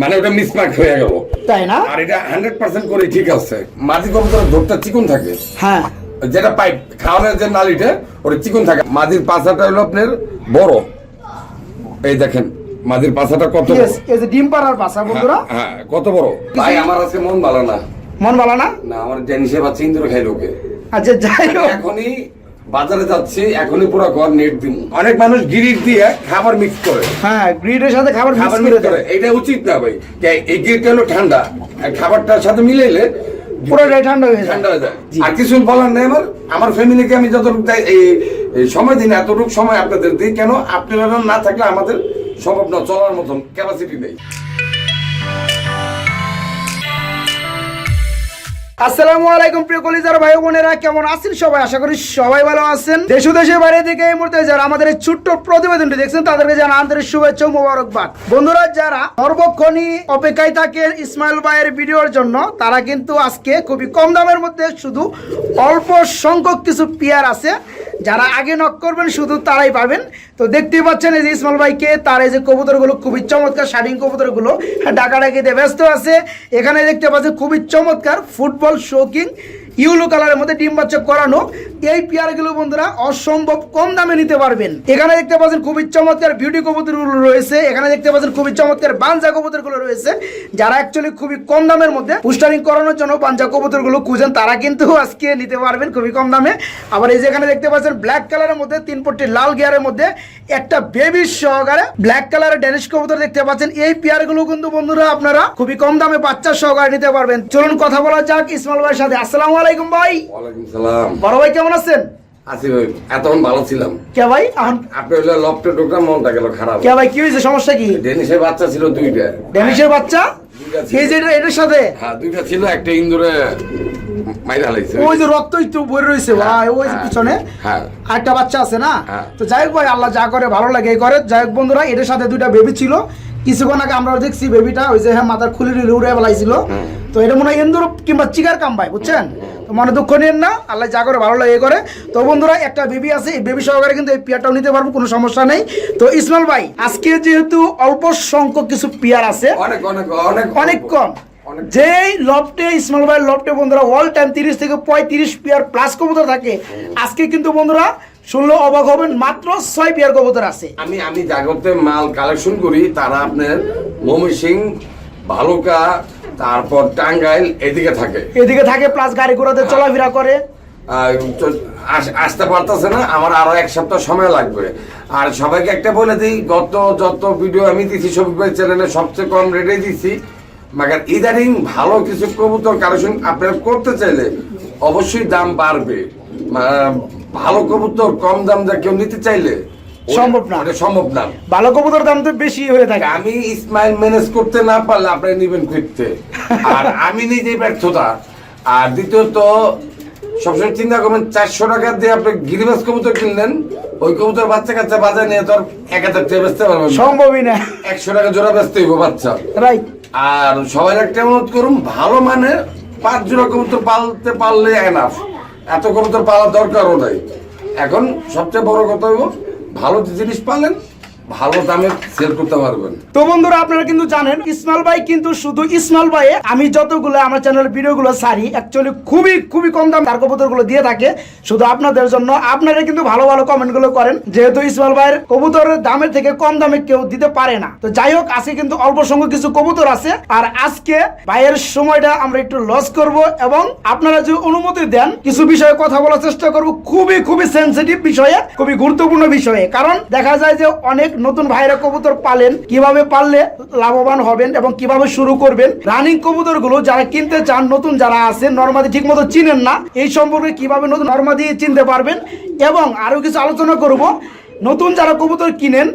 মানে ওটা মিসমার্ক হয়ে গেল। তাই না? আর এটা হান্ড্রেড পার্সেন্ট করে ঠিক আছে। মাটি কবুতরের ধরটা চিকুন থাকে। হ্যাঁ। যেটা পাইপ খাওয়ানোর যে নালিটা ওটা চিকুন থাকে। মাদির পাছাটা হলো আপনার বড়। এই দেখেন মাদির পাছাটা কত এই যে ডিম পাড়ার বাসা বন্ধুরা। হ্যাঁ কত বড়? ভাই আমার আজকে মন ভালো না। মন ভালো না? না আমার টেনিসে বাচ্চা ইন্দুর খাই লোকে আচ্ছা যাই হোক। এখনই বাজারে যাচ্ছি এখনই পুরো ঘর নেট দিন অনেক মানুষ গিরিট দিয়ে খাবার মিক্স করে। হ্যাঁ গ্রিডের সাথে খাবার খাবার মিক্স করে। এটা উচিত না ভাই। এই গিরিটটা হলো ঠান্ডা। খাবারটার সাথে মিলাইলে পুরোটাই ঠান্ডা হয়ে যায়। ঠান্ডা হয়ে যায়। আর কিছু বলার নেই আমার। আমার ফ্যামিলিকে আমি যতটুকু এই সময় দিন এতটুকু সময় আপনাদের দিই। কেন আপনারা না থাকলে আমাদের সম্ভব না চলার মতন ক্যাপাসিটি নেই। আসসালামু আলাইকুম প্রিয় কলিজার ভাই বোনেরা, কেমন আছেন সবাই? আশা করি সবাই ভালো আছেন। দেশ দেশের বাইরে থেকে এই মুহূর্তে যারা আমাদের ছোট্ট প্রতিবেদনটি দেখছেন, তাদেরকে জানা আন্তরিক শুভেচ্ছা ও মোবারকবাদ। বন্ধুরা, যারা সর্বক্ষণই অপেক্ষায় থাকেন ইসমাইল ভাইয়ের ভিডিওর জন্য, তারা কিন্তু আজকে খুবই কম দামের মধ্যে শুধু অল্প সংখ্যক কিছু পেয়ার আছে। যারা আগে নক করবেন, শুধু তারাই পাবেন। তো দেখতেই পাচ্ছেন এই যে ইসমাল ভাইকে, তার এই যে কবুতরগুলো, খুবই চমৎকার শাড়িং কবুতরগুলো। ডাকাডাকিতে ব্যস্ত আছে। এখানে দেখতে পাচ্ছেন, খুবই চমৎকার, ফুটবল শৌকিং ইউলো কালারের মধ্যে ডিম বাচ্চা করানো, এই পেয়ারগুলো বন্ধুরা অসম্ভব কম দামে নিতে পারবেন। এখানে দেখতে পাচ্ছেন খুবই চমৎকার বিউটি কবুতরগুলো রয়েছে। এখানে দেখতে পাচ্ছেন খুবই চমৎকার বাঞ্জা কবুতরগুলো রয়েছে। যারা অ্যাকচুয়ালি খুবই কম দামের মধ্যে পুস্টারিং করানোর জন্য বাঞ্জা কবুতরগুলো খুঁজেন, তারা কিন্তু আজকে নিতে পারবেন খুবই কম দামে। আবার এই যে এখানে দেখতে পাচ্ছেন ব্ল্যাক কালারের মধ্যে তিন পট্টি লাল গিয়ারের মধ্যে একটা বেবি সহকারে ব্ল্যাক কালারের ড্যানিশ কবুতর দেখতে পাচ্ছেন। এই পেয়ারগুলো কিন্তু বন্ধুরা আপনারা খুবই কম দামে বাচ্চা সহকারে নিতে পারবেন। চলুন কথা বলা যাক ইসমাল ভাইয়ের সাথে। আসসালামু আলাইকুম ভাই। ওয়ালাইকুম সালাম। বড় ভাই কেমন আছেন? আছি ভাই এতক্ষণ ভালো ছিলাম। কে ভাই? আপনি হলে লফটে ঢোকরা মনটা গেল খারাপ। কে ভাই কি হয়েছে? সমস্যা কি? ডেনিসের বাচ্চা ছিল দুইটা। ড্যানিশের বাচ্চা? এই যে এটার সাথে? হ্যাঁ দুইটা ছিল একটা ইন্দুরে ওই যে রক্ত একটু বই রয়েছে ভাই ওই যে হ্যাঁ, পিছনে। হ্যাঁ। আরেকটা বাচ্চা আছে না? হ্যাঁ। তো যাই হোক ভাই আল্লাহ যা করে ভালো লাগে এই করে। যাই হোক বন্ধুরা এটার সাথে দুইটা বেবি ছিল। কিছুক্ষণ আগে আমরা দেখছি বেবিটা ওই যে হ্যাঁ মাথার খুলে উড়ে বেলাইছিল তো এটা মনে হয় ইন্দুর কিংবা চিকার কাম ভাই বুঝছেন? মনে দুঃখ নিন না আল্লাহ যা করে ভালো লাগে করে। তো বন্ধুরা একটা বেবি আছে এই বেবি সহকারে কিন্তু এই পিয়ারটাও নিতে পারব কোনো সমস্যা নেই। তো ইসমাইল ভাই আজকে যেহেতু অল্প সংখ্যক কিছু পিয়ার আছে অনেক অনেক অনেক অনেক কম। যেই লফটে ইসমাইল ভাই লফটে বন্ধুরা অল টাইম তিরিশ থেকে পঁয়ত্রিশ পেয়ার প্লাস কবুতর থাকে। আজকে কিন্তু বন্ধুরা শুনলে অবাক হবেন মাত্র ছয় পেয়ার কবুতর আছে। আমি আমি জাগতে মাল কালেকশন করি তারা আপনার মমি ময়মনসিং ভালুকা তারপর টাঙ্গাইল এদিকে থাকে। এদিকে থাকে প্লাস গাড়ি ঘোড়াতে চলাফেরা করে। আসতে পারতেছে না আমার আরও এক সপ্তাহ সময় লাগবে। আর সবাইকে একটা বলে দিই গত যত ভিডিও আমি দিছি ভাই চ্যানেলে সবচেয়ে কম রেটে দিছি। মাগার ইদানিং ভালো কিছু কবুতর কালেকশন আপনারা করতে চাইলে অবশ্যই দাম বাড়বে। ভালো কবুতর কম দাম যা কেউ নিতে চাইলে সম্ভব না। সম্ভব না। ভালো কবুতর দাম তো বেশি হয়ে থাকে। আমি ইসমাইল ম্যানেজ করতে না পারলে আপনি নিবেন ফিরতে। আর আমি নিজেই ব্যর্থতা। আর দ্বিতীয়ত সবসময় চিন্তা করবেন চারশো টাকা দিয়ে আপনি গিরিবাস কবুতর কিনলেন ওই কবুতর বাচ্চা কাচ্চা বাজার নিয়ে তো এক হাজার টাকা বেচতে পারবেন সম্ভবই না। একশো টাকা জোড়া বেচতে হইব বাচ্চা। রাইট। আর সবাই একটা অনুরোধ করুন ভালো মানে পাঁচ জোড়া কবুতর পালতে পারলে এনাফ এত কবুতর পালার দরকারও নাই। এখন সবচেয়ে বড় কথা হইব ভালো জিনিস পালেন ভালো দামে সেল করতে পারবেন। তো বন্ধুরা, আপনারা কিন্তু জানেন, ইসমাইল ভাই কিন্তু শুধু ইসমাইল ভাই আমি যতগুলো আমার ভিডিওগুলো সারি অ্যাকচুয়ালি খুবই খুবই কম দাম দিয়ে থাকে। শুধু আপনাদের জন্য আপনারা কিন্তু ভালো ভালো কমেন্টগুলো করেন। যেহেতু ইসমাইল ভাইয়ের কবুতরের দামের থেকে কম দামে কেউ দিতে পারে না। তো যাই হোক, আজকে কিন্তু অল্প সংখ্যক কিছু কবুতর আছে। আর আজকে ভাইয়ের সময়টা আমরা একটু লস করব এবং আপনারা যে অনুমতি দেন, কিছু বিষয়ে কথা বলার চেষ্টা করব। খুবই খুবই সেন্সিটিভ বিষয়ে, খুবই গুরুত্বপূর্ণ বিষয়ে। কারণ দেখা যায় যে অনেক নতুন ভাইরা কবুতর পালেন, কীভাবে পাললে লাভবান হবেন এবং কীভাবে শুরু করবেন, রানিং কবুতরগুলো যারা কিনতে চান, নতুন যারা আছেন, নর্মাদি ঠিক মতো চিনেন না, এই সম্পর্কে কীভাবে নতুন নর্মাদি চিনতে পারবেন এবং আরও কিছু আলোচনা করব। নতুন যারা কবুতর কিনেন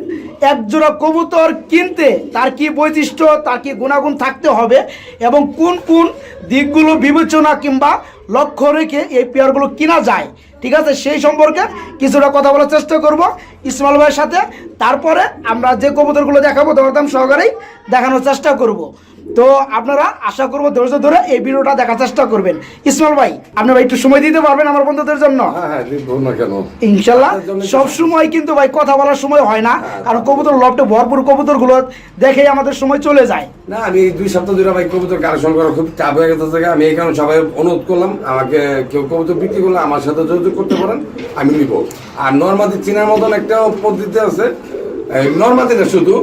এক জোড়া কবুতর কিনতে তার কি বৈশিষ্ট্য, তার কি গুণাগুণ থাকতে হবে এবং কোন কোন দিকগুলো বিবেচনা কিংবা লক্ষ্য রেখে এই পেয়ারগুলো কিনা যায়, ঠিক আছে? সেই সম্পর্কে কিছুটা কথা বলার চেষ্টা করব ইসমাল ভাইয়ের সাথে। তারপরে আমরা যে কবুতরগুলো দেখাবো দরদাম সহকারেই দেখানোর চেষ্টা করব। তো আপনারা আশা করব ধৈর্য ধরে এই ভিডিওটা দেখার চেষ্টা করবেন। ইসমাইল ভাই আপনি ভাই একটু সময় দিতে পারবেন আমার বন্ধুদের জন্য? হ্যাঁ হ্যাঁ ইনশাল্লাহ। সব সময় কিন্তু ভাই কথা বলার সময় হয় না। কারণ কবুতর লফটে ভরপুর কবুতরগুলো দেখে আমাদের সময় চলে যায়। না আমি দুই সপ্তাহ ধরে ভাই কবুতর কালেকশন করা খুব চাপ হয়ে গেছে আমি এই কারণে সবাই অনুরোধ করলাম আমাকে কেউ কবুতর বিক্রি করলে আমার সাথে যোগাযোগ করতে পারেন আমি নিব। আর নর্মাদি চিনার মতন একটা পদ্ধতি আছে। নর্মাদি না শুধু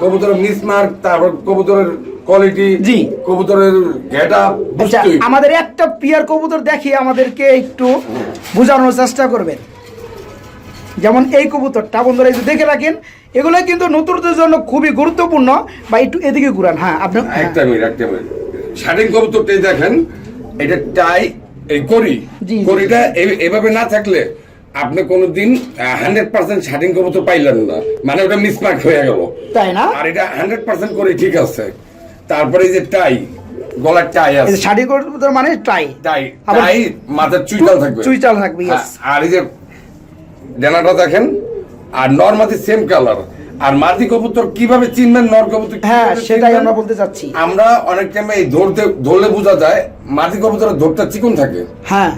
কবুতরের মিসমার্ক তারপর কবুতরের কোয়ালিটি জি। কবুতরের আপ আচ্ছা আমাদের একটা পিয়ার কবুতর দেখিয়ে আমাদেরকে একটু বোঝানোর চেষ্টা করবেন। যেমন এই কবুতরটা বন্ধুরা যে দেখে রাখেন এগুলো কিন্তু নতুনদের জন্য খুবই গুরুত্বপূর্ণ। বা একটু এদিকে ঘুরান হ্যাঁ আপনি একটা মিনিট একটা মিনিট। শাড়ির কবুতরটাই দেখেন এটা টাই এই করি। করিটা এভাবে না থাকলে আপনি কোনোদিন হান্ড্রেড পার্সেন্ট শাড়ির কবুতর পাইলেন না। মানে ওটা মিসমার্ক হয়ে গেল। তাই না? আর এটা হান্ড্রেড পার্সেন্ট করে ঠিক আছে। তারপরে যে টাই গলার টাই আছে। কবুতর মানে ট্রাই টাই টাই মাথার চুইটাল থাকবে। চুইচাল থাকবে হ্যাঁ, আর এই যে ডানাটা দেখেন আর সেম কালার আর মাদি কবুতর কীভাবে চিনবেন নর কবুতর হ্যাঁ সেটাই আমরা বলতে চাচ্ছি। আমরা অনেক টাইমে এই ধরতে ধরলে বোঝা যায় মাটি কবুতরের ধরতে চিকন থাকে। হ্যাঁ।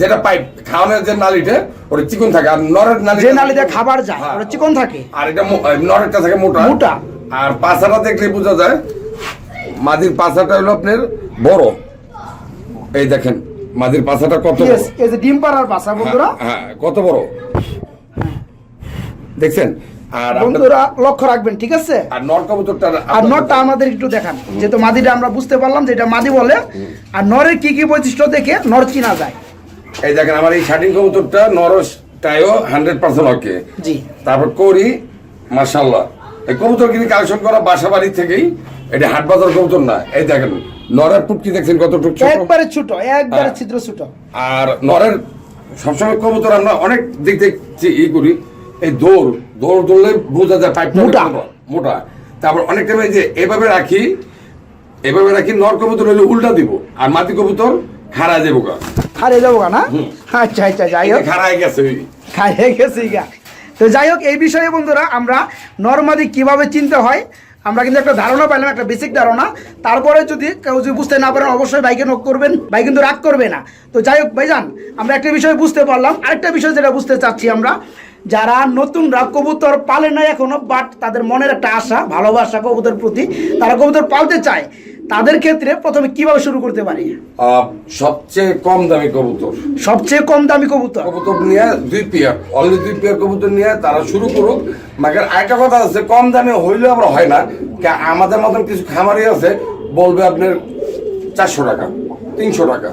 যেটা পাইপ খাওয়ানোর যে নালিটা ওটা চিকন থাকে আর নরের নালি যে নালিতে খাবার যায় ওটা চিকন থাকে? আর এটা নরেরটা থাকে মোটা। মোটা। আর পাছাটা দেখলে বোঝা যায় মাদির পাছাটা হলো আপনার বড়। এই দেখেন মাদির পাছাটা কত বড়। এই যে ডিম পাড়ার বন্ধুরা হ্যাঁ, হ্যাঁ, কত বড়। দেখছেন? আর বন্ধুরা লক্ষ্য রাখবেন ঠিক আছে? আর নর কবুতরটা আর নরটা আমাদের একটু দেখান। যেহেতু মাদিটা আমরা বুঝতে পারলাম যে এটা মাদি বলে আর নরের কি কি বৈশিষ্ট্য দেখে নর চিনা যায়। এই দেখেন আমার এই শাটিং কবুতরটা নরসটাইও হান্ড্রেড পার্সেন্ট ওকে জি। তারপর করি মার্শাল্লাহ এই কবুতর কিন্তু কালেকশন করা বাসা বাড়ি থেকেই এটা হাট বাজার কবুতর না। এই দেখেন নরের পুটকি দেখছেন কতটুকু একবারে ছোট একবারে হ্যাঁ। ছিদ্র ছোট। আর নরের সবসময় কবুতর আমরা অনেক দিক থেকে ই করি এই দৌড়। দৌড় দৌড়লে বোঝা যায় পাইপ মোটা। মোটা। তারপর অনেক টাইমে যে এভাবে রাখি এভাবে রাখি নর কবুতর হলে উল্টা দিব আর মাটি কবুতর খাড়া যাব গা। হারিয়ে যাব না? আচ্ছা আচ্ছা যাই হোক। খাড়ায় গেছে। খাইয়ে গেছি গা। তো যাই হোক এই বিষয়ে বন্ধুরা আমরা নর্মালি কীভাবে চিনতে হয় আমরা কিন্তু একটা ধারণা পাইলাম একটা বেসিক ধারণা। তারপরে যদি কেউ যদি বুঝতে না পারেন অবশ্যই বাইকে নক করবেন ভাই কিন্তু রাগ করবে না। তো যাই হোক ভাইজান আমরা একটা বিষয় বুঝতে পারলাম। আরেকটা বিষয় যেটা বুঝতে চাচ্ছি আমরা যারা নতুন রাগ কবুতর পালে না এখনও বাট তাদের মনের একটা আশা ভালোবাসা কবুতর প্রতি তারা কবুতর পালতে চায়। তাদের ক্ষেত্রে প্রথমে কীভাবে শুরু করতে পারি? সবচেয়ে কম দামি কবুতর। সবচেয়ে কম দামি কবুতর? কবুতর নিয়ে দুই পেয়ার অলরেডি দুই পেয়ার কবুতর নিয়ে তারা শুরু করুক। মাকের আরেকটা কথা আছে কম দামে হইলেও আবার হয় না। আমাদের মতন কিছু খামারি আছে বলবে আপনার চারশো টাকা তিনশো টাকা।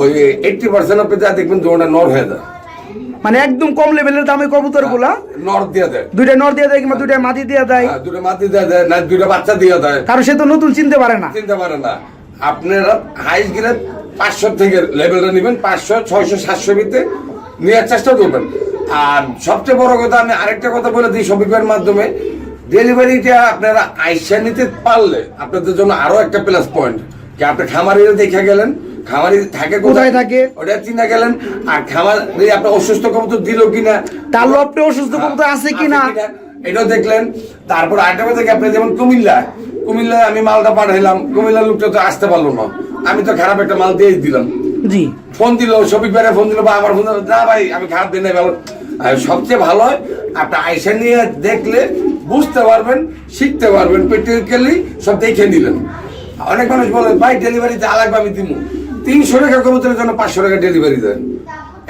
ওই এইটটি পার্সেন্ট আপনি যা দেখবেন দোকানটা নর হয়ে যায়। মানে একদম কম লেভেলের দামি কবুতরগুলা নর দিয়ে দেয়। দুইটা নর দিয়ে দেয় কিংবা দুইটা মাটি দিয়ে দেয়। আর দুটো মাতি দিয়ে দেয় না দুটো বাচ্চা দিয়ে দেয়। কারণ সে তো নতুন চিনতে পারে না। চিনতে পারে না। আপনারা হাইস গেলে পাঁচশো থেকে লেভেলটা নেবেন পাঁচশো ছয়শো সাতশো ভিতরে নেওয়ার চেষ্টা করবেন। আর সবচেয়ে বড় কথা আমি আরেকটা কথা বলে দিই শপিংয়ের মাধ্যমে। ডেলিভারিটা আপনারা আইসা নিতে পারলে আপনাদের জন্য আরও একটা প্লাস পয়েন্ট কি আপনি খামারিরা দেখে গেলেন খামারি থাকে কোথায়? থাকে? ওটা চিনা গেলেন। আর খামারি আপনার অসুস্থ কবুতর দিল কিনা? তার লপটে অসুস্থ কবুতর আছে কিনা? এটাও দেখলেন। তারপর আরেকটা কথা আপনি যেমন কুমিল্লা কুমিল্লা আমি মালটা পাঠাইলাম। কুমিল্লার লোকটা তো আসতে পারল না। আমি তো খারাপ একটা মাল দিয়ে দিলাম। জি। ফোন দিল শফিক ভাইরা ফোন দিল বা আমার ফোন দিল না ভাই আমি খারাপ দিন ভালো। সবচেয়ে ভালো হয় আপনি আইসা নিয়ে দেখলে বুঝতে পারবেন শিখতে পারবেন প্র্যাকটিক্যালি সব দেখে নিলেন। অনেক মানুষ বলে ভাই ডেলিভারিতে আলাদা আমি দিব তিনশো টাকা কবুতরের জন্য পাঁচশো টাকা ডেলিভারি দেন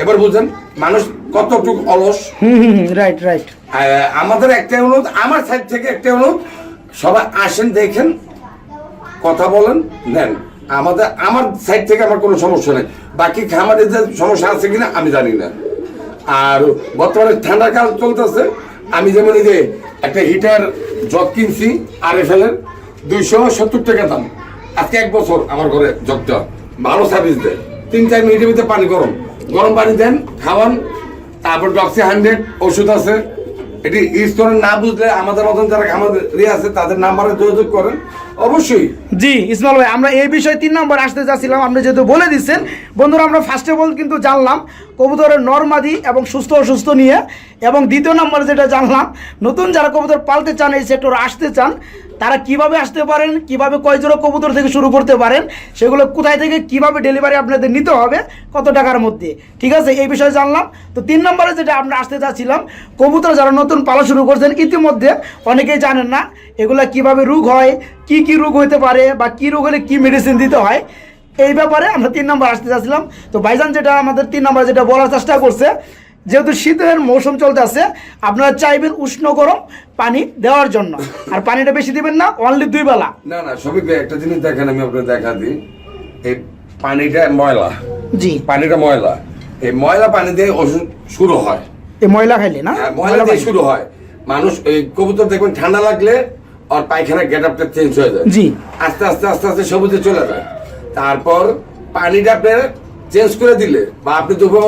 এবার বুঝেন মানুষ কতটুকু অলস? হুম হুম রাইট রাইট আমাদের একটা অনুরোধ আমার সাইড থেকে একটা অনুরোধ সবাই আসেন দেখেন কথা বলেন নেন। আমাদের আমার সাইড থেকে আমার কোনো সমস্যা নেই। বাকি খামারের যে সমস্যা আছে কিনা আমি জানি না। আর বর্তমানে ঠান্ডা কাল চলতেছে আমি যেমন এই যে একটা হিটার জগ কিনছি আর এফেলের দুইশো সত্তর টাকা দাম। আজকে এক বছর আমার ঘরে জগটা। ভালো সার্ভিস দেয়। তিন, চার মিনিটের ভিতরে পানি গরম। গরম পানি দেন, খাওয়ান, তারপর ডক্সি হান্ড্রেড ওষুধ আছে। এটি ইউজ না বুঝলে আমাদের মতন যারা আমাদের ইয়ে আছে, তাদের নাম্বারে যোগাযোগ করেন। অবশ্যই। জি ইসমাল ভাই, আমরা এই বিষয়ে তিন নম্বর আসতে যাচ্ছিলাম। আপনি যেহেতু বলে দিচ্ছেন, বন্ধুরা, আমরা ফার্স্ট অফ অল কিন্তু জানলাম কবুতরের নর্মাদি এবং সুস্থ অসুস্থ নিয়ে, এবং দ্বিতীয় নম্বর যেটা জানলাম, নতুন যারা কবুতর পালতে চান, এই সেক্টর আসতে চান, তারা কীভাবে আসতে পারেন, কীভাবে কয় কবুতর থেকে শুরু করতে পারেন, সেগুলো কোথায় থেকে কীভাবে ডেলিভারি আপনাদের নিতে হবে, কত টাকার মধ্যে, ঠিক আছে? এই বিষয়ে জানলাম। তো তিন নম্বরে যেটা আমরা আসতে চাচ্ছিলাম কবুতর যারা নতুন পালা শুরু করছেন, ইতিমধ্যে অনেকেই জানেন না এগুলা কীভাবে রোগ হয় কি কি রোগ হতে পারে বা কি রোগ হলে কি মেডিসিন দিতে হয় এই ব্যাপারে আমরা তিন নম্বর আসতে চাচ্ছিলাম। তো ভাইজান যেটা আমাদের তিন নম্বর যেটা বলার চেষ্টা করছে যেহেতু শীতের মৌসুম চলতে আছে আপনারা চাইবেন উষ্ণ গরম পানি দেওয়ার জন্য। আর পানিটা বেশি দিবেন না অনলি দুই বেলা। না না সবিক ভাই একটা জিনিস দেখেন আমি আপনাকে দেখা দিই। এই পানিটা ময়লা। জি। পানিটা ময়লা। এই ময়লা পানি দিয়ে ওষুধ শুরু হয়। এই ময়লা খাইলে না? হ্যাঁ, ময়লা দিয়ে শুরু হয়। মানুষ এই কবুতর দেখবেন ঠান্ডা লাগলে আর পায়খানা গেট আপটা চেঞ্জ হয়ে যায়। জি। আস্তে আস্তে আস্তে আস্তে সবুজে চলে যায়। তারপর পানিটা আপনি চেঞ্জ করে দিলে বা আপনি দুপুর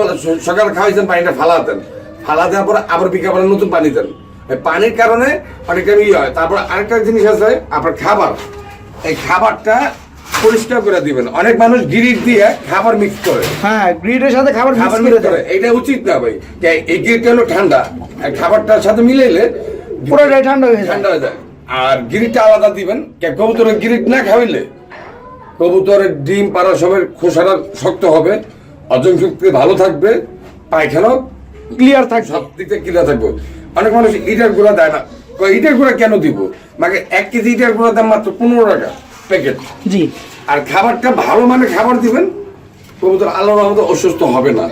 সকালে খাওয়াইছেন পানিটা ফালা ফালাতেন ফালা দেওয়ার পর আবার বিকালে নতুন পানি দেন। পানির কারণে অনেকটা ইয়ে হয়। তারপর আরেকটা জিনিস আছে আপনার খাবার। এই খাবারটা পরিষ্কার করে দিবেন। অনেক মানুষ গিরিট দিয়ে খাবার মিক্স করে। হ্যাঁ গ্রিডের সাথে খাবার মিক্স খাবার করে মিক্স করে। দেয়। এটা উচিত না ভাই। এই গিরিটটা হলো ঠান্ডা। খাবারটার সাথে মিলাইলে পুরোটাই ঠান্ডা হয়ে যায়। ঠান্ডা হয়ে যায়। আর গিরিটটা আলাদা দিবেন। কে- কবুতরের গিরিট না খাওয়াইলে কবুতরের ডিম পাড়া সবের খোসাটা শক্ত হবে। হজম শক্তি ভালো থাকবে পায়খানাও ক্লিয়ার থাকবে। সব দিক থেকে ক্লিয়ার থাকবে। অনেক মানুষ ইটার গুঁড়া দেয় না। ইটার গুঁড়া কেন দিব? মানে এক কেজি ইটার গুঁড়া দাম মাত্র পনেরো টাকা প্যাকেট জি। আর খাবারটা ভালো মানে খাবার দিবেন কবুতর আল্লাহর রহমতে অসুস্থ হবে না।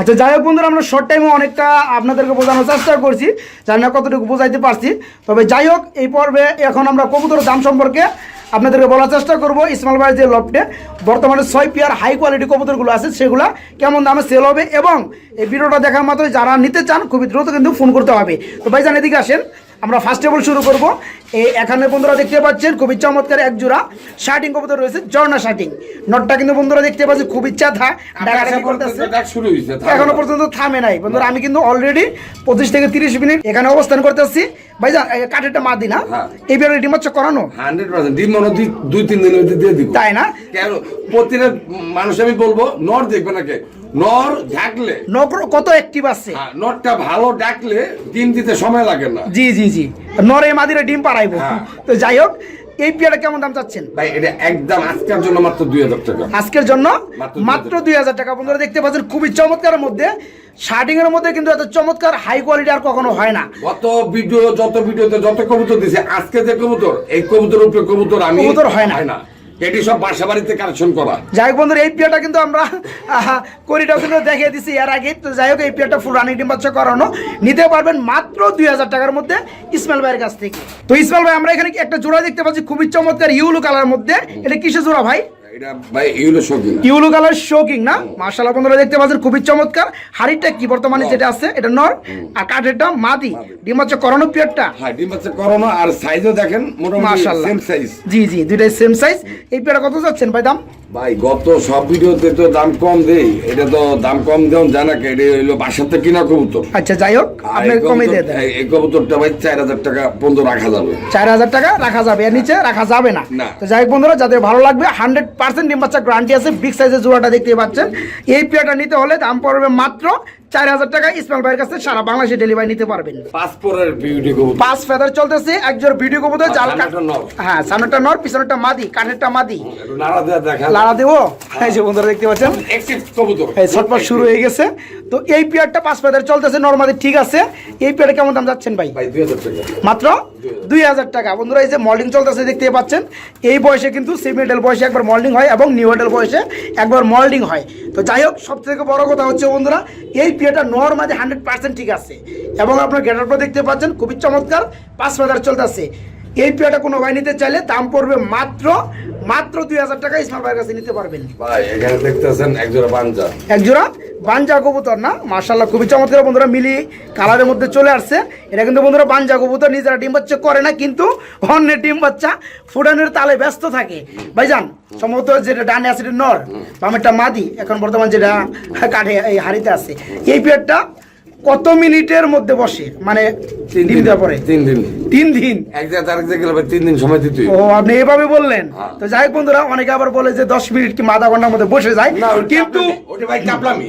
আচ্ছা যাই হোক বন্ধুরা, আমরা শর্ট টাইমে অনেকটা আপনাদেরকে বোঝানোর চেষ্টা করছি। জানি না কতটুকু বোঝাইতে পারছি। তবে যাই হোক, এই পর্বে এখন আমরা কবুতরের দাম সম্পর্কে আপনাদেরকে বলার চেষ্টা করব ইসমাল ভাই যে লফটে। বর্তমানে ছয় পিয়ার হাই কোয়ালিটি কবুতরগুলো আছে, সেগুলো কেমন দামে সেল হবে এবং এই ভিডিওটা দেখার মাত্রই যারা নিতে চান, খুবই দ্রুত কিন্তু ফোন করতে হবে। তো ভাই জান এদিকে আসেন। আমরা ফার্স্ট টেবল শুরু করব। এই এখানে বন্ধুরা দেখতে পাচ্ছেন খুবই চমৎকার এক জোড়া শার্টিং কবুতর রয়েছে জর্না শার্টিং নটটা কিন্তু বন্ধুরা দেখতে পাচ্ছি খুবই হয়েছে এখনও পর্যন্ত থামে নাই। বন্ধুরা আমি কিন্তু অলরেডি পঁচিশ থেকে তিরিশ মিনিট এখানে অবস্থান করতেছি। এই কাঠেরটা মা দিনা হ্যাঁ। ডিম হচ্ছে করানো? Hundred percent. ডিম মনে দুই তিন দিনের মধ্যে দিয়ে দিব। তাই না? কেন? প্রতিটা মানুষ আমি বলব নর দেখবে নাকি নর ঢাকলে নকর কত অ্যাক্টিভ আছে? হ্যাঁ, নরটা ভালো ডাকলে ডিম দিতে সময় লাগে না। জি জি জি। নরে মাদিরে ডিম পাড়াইবো। হ্যাঁ। তো যাই হোক এই পেয়ারটা কেমন দাম চাচ্ছেন? ভাই এটা একদম আজকের জন্য মাত্র দুই হাজার টাকা। আজকের জন্য মাত্র দুই হাজার টাকা। বন্ধুরা দেখতে পাচ্ছেন খুবই চমৎকারের মধ্যে। শার্টিং এর মধ্যে কিন্তু এত চমৎকার হাই কোয়ালিটি আর কখনো হয় না। গত ভিডিও যত ভিডিওতে যত কবুতর দিছে আজকে যে কবুতর এই কবুতর উপরে কবুতর আমি কবুতর হয় না। এটি সব বাসা বাড়িতে কালেকশন করা। যাই হোক বন্ধুরা, এই পিয়াটা কিন্তু আমরা করিটা কিন্তু দেখিয়ে দিছি এর আগে। তো যাই হোক, এই পিয়াটা ফুল রানিং ডিম করানো। নিতে পারবেন মাত্র দুই হাজার টাকার মধ্যে ইসমাইল ভাইয়ের কাছ থেকে। তো ইসমাইল ভাই, আমরা এখানে একটা জোড়া দেখতে পাচ্ছি? খুবই চমৎকার ইউলো কালার মধ্যে। এটা কিসে জোড়া ভাই? এটা ভাই এগুলো শৌখিন ইউলো কালার শোকিং না? মার্শাল্লাহ বন্ধুরা দেখতে পাচ্ছেন খুবই চমৎকার। হাড়িটা কি বর্তমানে যেটা আছে? এটা নর। আর কাঠেরটা মাদি। ডিম বাচ্চা করানো পেয়ারটা। হ্যাঁ ডিম বাচ্চা করোনা আর সাইজও দেখেন মোটামুটি সেম সাইজ জি জি দুইটাই সেম সাইজ এই পেয়ারটা কত যাচ্ছেন ভাই দাম? ভাই গত সব ভিডিওতে তো দাম কম দেই। এটা তো দাম কম দেন জানাকে এটা হইল বাসাতে কিনা কবুতর। আচ্ছা যাই হোক আর আপনি কমে দিয়ে দেন। এই- এই কবুতরটা ভাই চার হাজার টাকা পর্যন্ত রাখা যাবে। চার হাজার টাকা রাখা যাবে। এর নিচে রাখা যাবে না। তো যাই হোক বন্ধুরা যাদের ভালো লাগবে হান্ড্রেড পার্সেন্ট ডিম বাচ্চা গ্যারান্টি আছে বিগ সাইজের জোড়াটা দেখতে পাচ্ছেন। এই পেয়ারটা নিতে হলে দাম পড়বে মাত্র চার হাজার টাকা ইসমাইল ভাইয়ের কাছে সারা বাংলাদেশে ডেলিভারি নিতে পারবেন। পাসপোর্টের বিউটি কবুতর। পাঁচ ফেদার চলতেছে একজন ভিডিও কবুতর জাল কাঠ সামনেরটা নর। হ্যাঁ পিছনেরটা মাদি কাঠেরটা মাদি। একটু দেওয়া দেখা লাড়া দেবো? এই যে বন্ধুরা দেখতে পাচ্ছেন। একটি কবুতর। এই ছটপট শুরু হয়ে গেছে। তো এই পেয়ারটা পাঁচ ফেদার চলতেছে নর্মালি ঠিক আছে। এই পেয়ারে কেমন দাম যাচ্ছেন ভাই? টাকা। মাত্র? দুই হাজার। টাকা। বন্ধুরা এই যে মল্ডিং চলতেছে দেখতে পাচ্ছেন। এই বয়সে কিন্তু সেমিডেল বয়সে একবার মল্ডিং হয় এবং নিউ এডেল বয়সে একবার মল্ডিং হয়। তো যাই হোক সব থেকে বড় কথা হচ্ছে বন্ধুরা এই পিয়াটা নর মাঝে হান্ড্রেড পার্সেন্ট ঠিক আছে। এবং আপনার গেটারটা দেখতে পাচ্ছেন, খুবই চমৎকার, পাঁচ হাজার চলতেছে। এই পিয়াটা কোনো ভাই নিতে চাইলে দাম পড়বে মাত্র মাত্র দুই হাজার টাকা ইসমাল ভাইয়ের কাছে নিতে পারবেন। ভাই এখানে দেখতেছেন একজোড়া বাঞ্জা। কবুতর না? মার্শাল্লাহ খুবই চমৎকার বন্ধুরা মিলি কালারের মধ্যে চলে আসছে। এটা কিন্তু বন্ধুরা বাঞ্জা কবুতর নিজেরা ডিম বাচ্চা করে না কিন্তু অন্যের ডিম বাচ্চা ফুটানোর তালে ব্যস্ত থাকে। ভাইজান সম্ভবত যেটা ডানে আছে এটা নর বামেরটা মাদি। এখন বর্তমান যেটা কাঠে এই হাড়িতে আছে। এই পেয়ারটা কত মিনিটের মধ্যে বসে? মানে তিন দিন। পরে? তিন দিন। তিন দিন? এক তার জায়গায় তিন দিন সময় দিতে ও আপনি এভাবে বললেন। হ্যাঁ। তো যাই বন্ধুরা অনেকে আবার বলে যে দশ মিনিট কি আধা ঘণ্টার মধ্যে বসে যায়। কিন্তু ওটা ভাই কাপলামি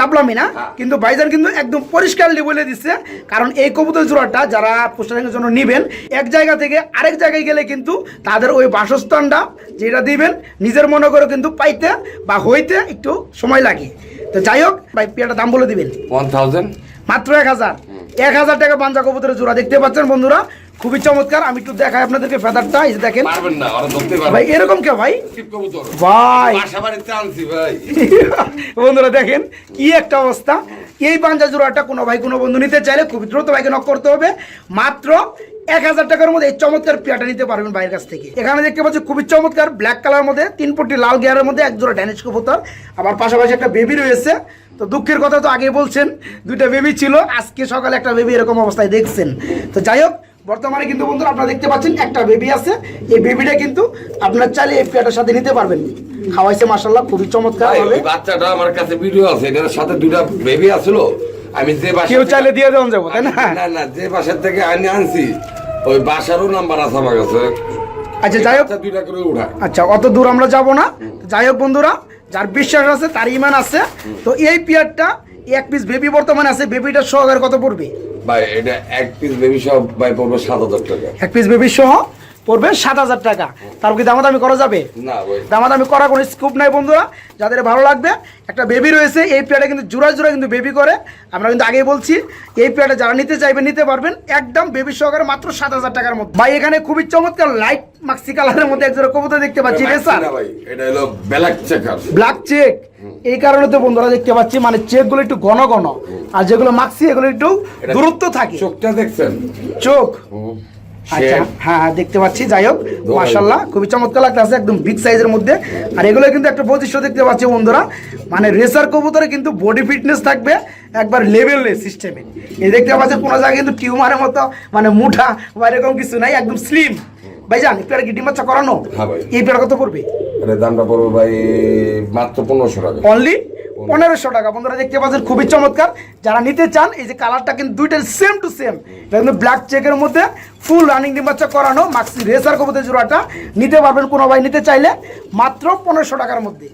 টাপলামি না। হ্যাঁ। কিন্তু ভাইজান কিন্তু একদম পরিষ্কারলি বলে দিচ্ছে। কারণ এই কবুতর জোড়াটা যারা পোস্টারিংয়ের জন্য নিবেন এক জায়গা থেকে আরেক জায়গায় গেলে কিন্তু তাদের ওই বাসস্থানটা যেটা দিবেন নিজের মনে করে কিন্তু পাইতে বা হইতে একটু সময় লাগে। তো যাই হোক ভাই পিয়াটা দাম বলে দিবেন। ওয়ান থাউজেন্ড মাত্র এক হাজার। এক হাজার টাকা পাঞ্জা কবুতরের জোড়া। দেখতে পাচ্ছেন বন্ধুরা? খুবই চমৎকার। আমি একটু দেখাই আপনাদেরকে ফেদারটা এই দেখেন। ভাই এরকম কে ভাই? ভাই। বন্ধুরা দেখেন কি একটা অবস্থা। এই পাঞ্জা জোড়াটা কোনো ভাই কোনো বন্ধু নিতে চাইলে খুবই দ্রুত ভাইকে নক করতে হবে। মাত্র এক হাজার টাকার মধ্যে এই চমৎকার পেয়াটা নিতে পারবেন বাইরের কাছ থেকে। এখানে দেখতে পাচ্ছি খুবই চমৎকার ব্ল্যাক কালার মধ্যে তিন পট্টি লাল গিয়ারের মধ্যে এক জোড়া ড্যানিশ কবুতর। আবার পাশাপাশি একটা বেবি রয়েছে। তো দুঃখের কথা তো আগে বলছেন দুইটা বেবি ছিল। আজকে সকালে একটা বেবি এরকম অবস্থায় দেখছেন। তো যাই হোক বর্তমানে কিন্তু বন্ধুরা আপনারা দেখতে পাচ্ছেন একটা বেবি আছে। এই বেবিটা কিন্তু আপনার চাইলে এই পেয়াটার সাথে নিতে পারবেন। খাওয়াইছে মাসাল্লাহ খুবই চমৎকার ওই বাচ্চাটা আমার কাছে ভিডিও আছে এটার সাথে দুটা বেবি আসলো। আমি যে বাসা কেউ চাইলে দিয়ে দেওয়া যাব তাই না? না না যে থেকে আনি আনছি ওই বাসারও নাম্বার আছে আমার কাছে। আচ্ছা যাই হোক। দুইটা করে উঠায় আচ্ছা অত দূর আমরা যাব না। যাই হোক বন্ধুরা যার বিশ্বাস আছে তার ইমান আছে। তো এই পিয়ারটা এক পিস বেবি বর্তমানে আছে। বেবিটা সহকারে কত পড়বে? ভাই এটা এক পিস বেবি সহ ভাই পড়বে সাত হাজার টাকা। এক পিস বেবি সহ পড়বে সাত হাজার টাকা। তার কি দামাদামি করা যাবে? দামাদামি করা কোনো স্কোপ নাই বন্ধুরা। যাদের ভালো লাগবে একটা বেবি রয়েছে এই পেয়ারটা কিন্তু জোড়া জোড়া কিন্তু বেবি করে। আমরা কিন্তু আগেই বলছি এই পেয়ারটা যারা নিতে চাইবেন নিতে পারবেন। একদম বেবি সহকারে মাত্র সাত হাজার টাকার মধ্যে। ভাই এখানে খুবই চমৎকার লাইট মাক্সি কালারের মধ্যে একজোড়া কবুতর দেখতে পাচ্ছি রেসার এটা হলো ব্ল্যাক চেক এই কারণে তো বন্ধুরা দেখতে পাচ্ছি মানে চেকগুলো একটু ঘন ঘন। আর যেগুলো মাক্সি এগুলো একটু দূরত্ব থাকে। চোখটা দেখছেন? চোখ। আচ্ছা হ্যাঁ হ্যাঁ দেখতে পাচ্ছি। যাই হোক দোয়াই। মাশাল্লাহ খুবই চমৎকার লাগতেছে একদম বিগ সাইজের মধ্যে। আর এগুলো কিন্তু একটা বৈশিষ্ট্য দেখতে পাচ্ছি বন্ধুরা মানে রেসার কবুতরে কিন্তু বডি ফিটনেস থাকবে একবার লেভেল সিস্টেমে এই দেখতে পাচ্ছেন কোনো জায়গায় কিন্তু টিউমারের মতো মানে মুঠা বা এরকম কিছু নাই একদম স্লিম ভাই জান একটু কি ডিম বাচ্চা করানো? হ্যাঁ। এই পেয়ারা কত পড়বে? দামটা পড়বে ভাই মাত্র পনেরোশো টাকা। অনলি পনেরোশো টাকা। বন্ধুরা দেখতে পাচ্ছেন, খুবই চমৎকার। যারা নিতে চান, এই যে কালারটা কিন্তু দুইটার সেম টু সেম এটা কিন্তু ব্ল্যাক চেকের মধ্যে ফুল রানিং ডিম্বাচ্চা করানো মাক্সি রেসার কবুতে জোড়াটা। নিতে পারবেন কোনো ভাই, নিতে চাইলে। মাত্র পনেরোশো টাকার মধ্যে।